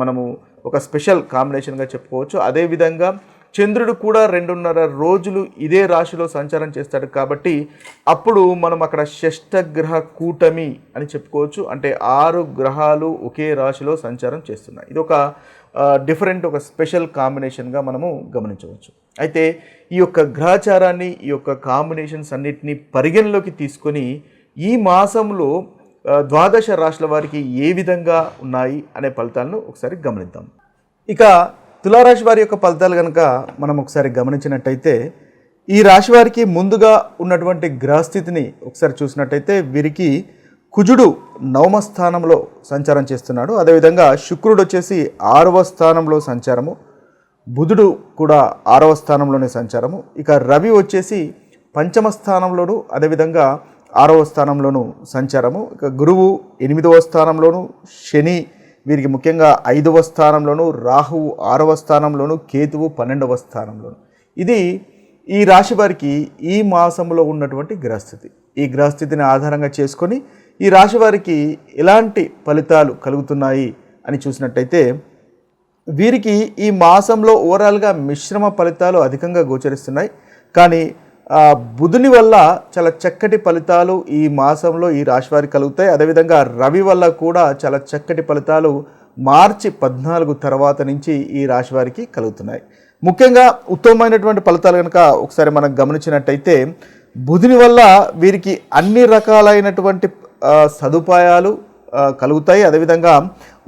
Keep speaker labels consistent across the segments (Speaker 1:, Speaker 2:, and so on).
Speaker 1: మనము ఒక స్పెషల్ కాంబినేషన్గా చెప్పుకోవచ్చు. అదేవిధంగా చంద్రుడు కూడా రెండున్నర రోజులు ఇదే రాశిలో సంచారం చేస్తాడు కాబట్టి అప్పుడు మనం అక్కడ షష్టగ్రహ కూటమి అని చెప్పుకోవచ్చు. అంటే ఆరు గ్రహాలు ఒకే రాశిలో సంచారం చేస్తున్నాయి. ఇది ఒక డిఫరెంట్ ఒక స్పెషల్ కాంబినేషన్గా మనము గమనించవచ్చు. అయితే ఈ యొక్క గ్రహచారాన్ని ఈ యొక్క కాంబినేషన్స్ అన్నిటినీ పరిగణలోకి తీసుకొని ఈ మాసంలో ద్వాదశ రాశుల వారికి ఏ విధంగా ఉన్నాయి అనే ఫలితాలను ఒకసారి గమనిద్దాం. ఇక తులారాశి వారి యొక్క ఫలితాలు కనుక మనం ఒకసారి గమనించినట్టయితే ఈ రాశి వారికి ముందుగా ఉన్నటువంటి గ్రహస్థితిని ఒకసారి చూసినట్టయితే వీరికి కుజుడు నవమ స్థానంలో సంచారం చేస్తున్నాడు. అదేవిధంగా శుక్రుడు వచ్చేసి ఆరవ స్థానంలో సంచారము. బుధుడు కూడా ఆరవ స్థానంలోనే సంచారము. ఇక రవి వచ్చేసి పంచమ స్థానంలోను అదేవిధంగా ఆరవ స్థానంలోను సంచారము. ఇక గురువు ఎనిమిదవ స్థానంలోను శని వీరికి ముఖ్యంగా ఐదవ స్థానంలోను రాహువు ఆరవ స్థానంలోను కేతువు పన్నెండవ స్థానంలోను. ఇది ఈ రాశి వారికి ఈ మాసంలో ఉన్నటువంటి గ్రహస్థితి. ఈ గ్రహస్థితిని ఆధారంగా చేసుకొని ఈ రాశి వారికి ఎలాంటి ఫలితాలు కలుగుతున్నాయి అని చూసినట్టయితే వీరికి ఈ మాసంలో ఓవరాల్గా మిశ్రమ ఫలితాలు అధికంగా గోచరిస్తున్నాయి. కానీ బుధుని వల్ల చాలా చక్కటి ఫలితాలు ఈ మాసంలో ఈ రాశి వారికి కలుగుతాయి. అదేవిధంగా రవి వల్ల కూడా చాలా చక్కటి ఫలితాలు మార్చి పద్నాలుగు తర్వాత నుంచి ఈ రాశి వారికి కలుగుతున్నాయి. ముఖ్యంగా ఉత్తమమైనటువంటి ఫలితాలు కనుక ఒకసారి మనం గమనించినట్టయితే బుధుని వల్ల వీరికి అన్ని రకాలైనటువంటి సదుపాయాలు కలుగుతాయి. అదేవిధంగా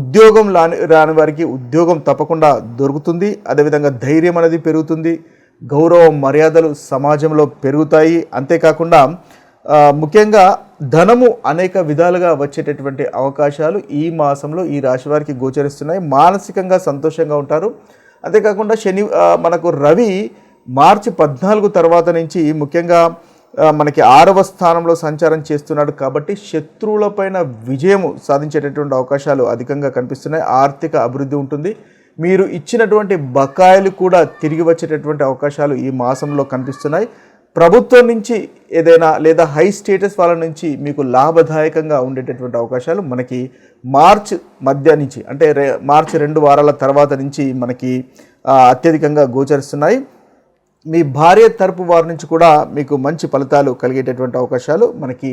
Speaker 1: ఉద్యోగం రాని రాని వారికి ఉద్యోగం తప్పకుండా దొరుకుతుంది. అదేవిధంగా ధైర్యం అనేది పెరుగుతుంది. గౌరవ మర్యాదలు సమాజంలో పెరుగుతాయి. అంతేకాకుండా ముఖ్యంగా ధనము అనేక విధాలుగా వచ్చేటటువంటి అవకాశాలు ఈ మాసంలో ఈ రాశి వారికి గోచరిస్తున్నాయి. మానసికంగా సంతోషంగా ఉంటారు. అంతేకాకుండా శని మనకు రవి మార్చి పద్నాలుగు తర్వాత నుంచి ముఖ్యంగా మనకి ఆరవ స్థానంలో సంచారం చేస్తున్నాడు కాబట్టి శత్రువులపైన విజయము సాధించేటటువంటి అవకాశాలు అధికంగా కనిపిస్తున్నాయి. ఆర్థిక అభివృద్ధి ఉంటుంది. మీరు ఇచ్చినటువంటి బకాయిలు కూడా తిరిగి వచ్చేటటువంటి అవకాశాలు ఈ మాసంలో కనిపిస్తున్నాయి. ప్రభుత్వం నుంచి ఏదైనా లేదా హై స్టేటస్ వాళ్ళ నుంచి మీకు లాభదాయకంగా ఉండేటటువంటి అవకాశాలు మనకి మార్చ్ మధ్య నుంచి అంటే రే మార్చి రెండు వారాల తర్వాత నుంచి మనకి అత్యధికంగా గోచరిస్తున్నాయి. మీ భార్య తరపు వారి నుంచి కూడా మీకు మంచి ఫలితాలు కలిగేటటువంటి అవకాశాలు మనకి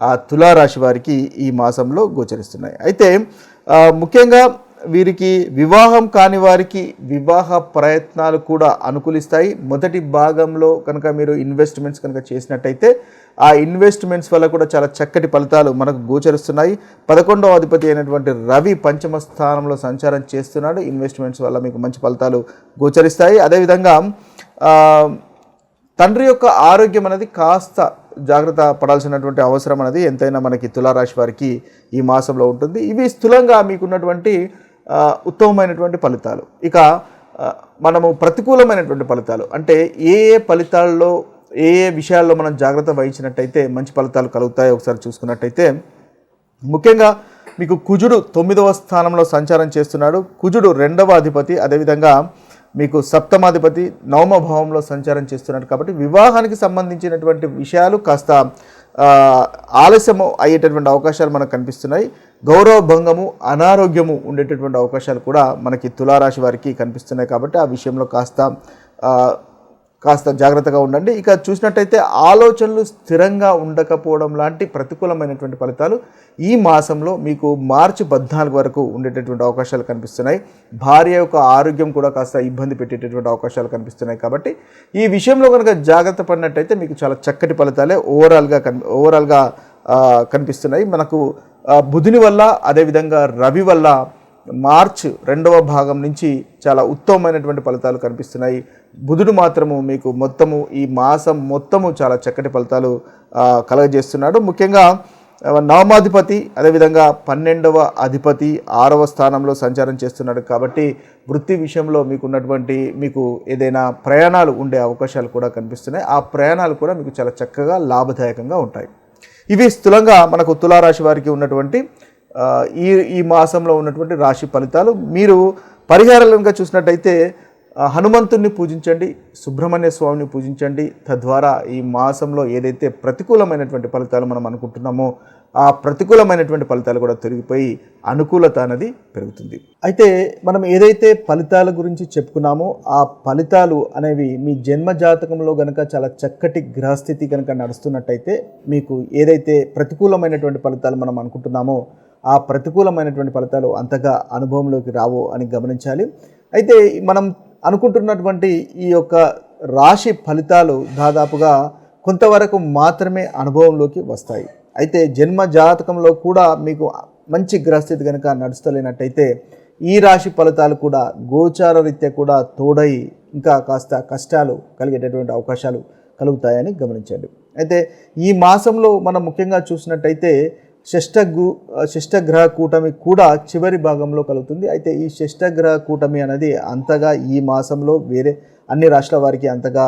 Speaker 1: ఆ తులారాశి వారికి ఈ మాసంలో గోచరిస్తున్నాయి. అయితే ముఖ్యంగా వీరికి వివాహం కాని వారికి వివాహ ప్రయత్నాలు కూడా అనుకూలిస్తాయి. మొదటి భాగంలో కనుక మీరు ఇన్వెస్ట్మెంట్స్ కనుక చేసినట్టయితే ఆ ఇన్వెస్ట్మెంట్స్ వల్ల కూడా చాలా చక్కటి ఫలితాలు మనకు గోచరిస్తున్నాయి. పదకొండవ అధిపతి అయినటువంటి రవి పంచమ స్థానంలో సంచారం చేస్తున్నాడు. ఇన్వెస్ట్మెంట్స్ వల్ల మీకు మంచి ఫలితాలు గోచరిస్తాయి. అదేవిధంగా తండ్రి యొక్క ఆరోగ్యం అనేది కాస్త జాగ్రత్త పడాల్సినటువంటి అవసరం అనేది ఎంతైనా మనకి తులారాశి వారికి ఈ మాసంలో ఉంటుంది. ఇవి స్థూలంగా మీకున్నటువంటి ఉత్తమమైనటువంటి ఫలితాలు. ఇక మనము ప్రతికూలమైనటువంటి ఫలితాలు. అంటే ఏ ఏ ఫలితాల్లో ఏ ఏ విషయాల్లో మనం జాగ్రత్త వహించినట్టయితే మంచి ఫలితాలు కలుగుతాయో ఒకసారి చూసుకున్నట్టయితే ముఖ్యంగా మీకు కుజుడు తొమ్మిదవ స్థానంలో సంచారం చేస్తున్నాడు. కుజుడు రెండవ అధిపతి అదేవిధంగా మీకు సప్తమాధిపతి నవమ భావంలో సంచారం చేస్తున్నాడు. కాబట్టి వివాహానికి సంబంధించినటువంటి విషయాలు కాస్త ఆలస్యం ఆలస్యము అయ్యేటటువంటి అవకాశాలు మనకు కనిపిస్తున్నాయి. గౌరవ భంగము అనారోగ్యము ఉండేటటువంటి అవకాశాలు కూడా మనకి తులారాశి వారికి కనిపిస్తున్నాయి కాబట్టి ఆ విషయంలో కాస్త కాస్త జాగ్రత్తగా ఉండండి. ఇక చూసినట్టయితే ఆలోచనలు స్థిరంగా ఉండకపోవడం లాంటి ప్రతికూలమైనటువంటి ఫలితాలు ఈ మాసంలో మీకు మార్చి పద్నాలుగు వరకు ఉండేటటువంటి అవకాశాలు కనిపిస్తున్నాయి. భార్య యొక్క ఆరోగ్యం కూడా కాస్త ఇబ్బంది పెట్టేటటువంటి అవకాశాలు కనిపిస్తున్నాయి కాబట్టి ఈ విషయంలో కనుక జాగ్రత్త పడినట్టయితే మీకు చాలా చక్కటి ఫలితాలే ఓవరాల్గా కన్ ఓవరాల్గా కనిపిస్తున్నాయి. మనకు బుధుని వల్ల అదేవిధంగా రవి వల్ల మార్చ్ రెండవ భాగం నుంచి చాలా ఉత్తమమైనటువంటి ఫలితాలు కనిపిస్తున్నాయి. బుధుడు మాత్రము మీకు మొత్తము ఈ మాసం మొత్తము చాలా చక్కటి ఫలితాలు కలగజేస్తున్నాడు. ముఖ్యంగా నవమాధిపతి అదేవిధంగా పన్నెండవ అధిపతి ఆరవ స్థానంలో సంచారం చేస్తున్నాడు కాబట్టి వృత్తి విషయంలో మీకు ఉన్నటువంటి మీకు ఏదైనా ప్రయాణాలు ఉండే అవకాశాలు కూడా కనిపిస్తున్నాయి. ఆ ప్రయాణాలు కూడా మీకు చాలా చక్కగా లాభదాయకంగా ఉంటాయి. ఇవి స్థూలంగా మనకు తులారాశి వారికి ఉన్నటువంటి ఈ ఈ మాసంలో ఉన్నటువంటి రాశి ఫలితాలు. మీరు పరిహారంగా చూసినట్టయితే హనుమంతుణ్ణి పూజించండి సుబ్రహ్మణ్య స్వామిని పూజించండి. తద్వారా ఈ మాసంలో ఏదైతే ప్రతికూలమైనటువంటి ఫలితాలు మనం అనుకుంటున్నామో ఆ ప్రతికూలమైనటువంటి ఫలితాలు కూడా తొలగిపోయి అనుకూలత అనేది పెరుగుతుంది. అయితే మనం ఏదైతే ఫలితాల గురించి చెప్పుకున్నామో ఆ ఫలితాలు అనేవి మీ జన్మ జాతకంలో కనుక చాలా చక్కటి గ్రహస్థితి కనుక నడుస్తున్నట్టయితే మీకు ఏదైతే ప్రతికూలమైనటువంటి ఫలితాలు మనం అనుకుంటున్నామో ఆ ప్రతికూలమైనటువంటి ఫలితాలు అంతగా అనుభవంలోకి రావు అని గమనించాలి. అయితే మనం అనుకుంటున్నటువంటి ఈ యొక్క రాశి ఫలితాలు దాదాపుగా కొంతవరకు మాత్రమే అనుభవంలోకి వస్తాయి. అయితే జన్మ జాతకంలో కూడా మీకు మంచి గ్రహస్థితి కనుక నడుస్తలేనట్టయితే ఈ రాశి ఫలితాలు కూడా గోచార రీత్యా కూడా తోడై ఇంకా కాస్త కష్టాలు కలిగేటటువంటి అవకాశాలు కలుగుతాయని గమనించండి. అయితే ఈ మాసంలో మనం ముఖ్యంగా చూసినట్టయితే షష్టగ్రు షష్టగ్రహ కూటమి కూడా చివరి భాగంలో కలుగుతుంది. అయితే ఈ షష్టగ్రహ కూటమి అనేది అంతగా ఈ మాసంలో వేరే అన్ని రాష్ట్రాల వారికి అంతగా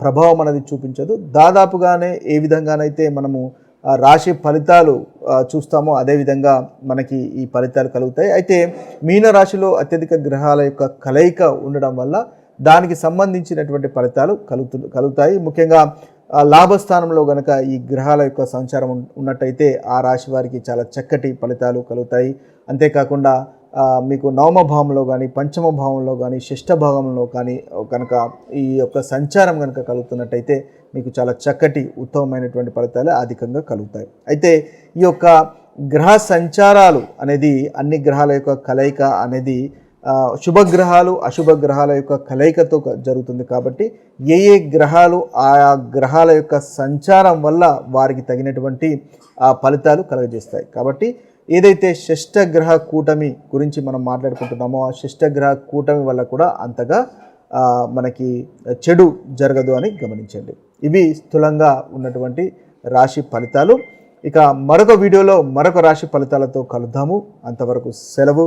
Speaker 1: ప్రభావం అనేది చూపించదు. దాదాపుగానే ఏ విధంగానైతే మనము రాశి ఫలితాలు చూస్తామో అదేవిధంగా మనకి ఈ ఫలితాలు కలుగుతాయి. అయితే మీన రాశిలో అత్యధిక గ్రహాల యొక్క కలయిక ఉండడం వల్ల దానికి సంబంధించినటువంటి ఫలితాలు కలుగుతు కలుగుతాయి. ముఖ్యంగా లాభస్థానంలో గనక ఈ గ్రహాల యొక్క సంచారం ఉన్నట్టయితే ఆ రాశి వారికి చాలా చక్కటి ఫలితాలు కలుగుతాయి. అంతేకాకుండా మీకు నవమ భావంలో కానీ పంచమ భావంలో కానీ షష్ఠ భావంలో కానీ కనుక ఈ యొక్క సంచారం కనుక కలుగుతున్నట్టయితే మీకు చాలా చక్కటి ఉత్తమమైనటువంటి ఫలితాలు అధికంగా కలుగుతాయి. అయితే ఈ యొక్క గ్రహ సంచారాలు అనేది అన్ని గ్రహాల యొక్క కలయిక అనేది శుభగ్రహాలు అశుభ గ్రహాల యొక్క కలయికతో జరుగుతుంది కాబట్టి ఏ ఏ గ్రహాలు ఆయా గ్రహాల యొక్క సంచారం వల్ల వారికి తగినటువంటి ఆ ఫలితాలు కలుగజేస్తాయి. కాబట్టి ఏదైతే షష్టగ్రహ కూటమి గురించి మనం మాట్లాడుకుంటున్నామో ఆ షష్టగ్రహ కూటమి వల్ల కూడా అంతగా మనకి చెడు జరగదు అని గమనించండి. ఇవి స్థూలంగా ఉన్నటువంటి రాశి ఫలితాలు. ఇక మరొక వీడియోలో మరొక రాశి ఫలితాలతో కలుద్దాము. అంతవరకు సెలవు.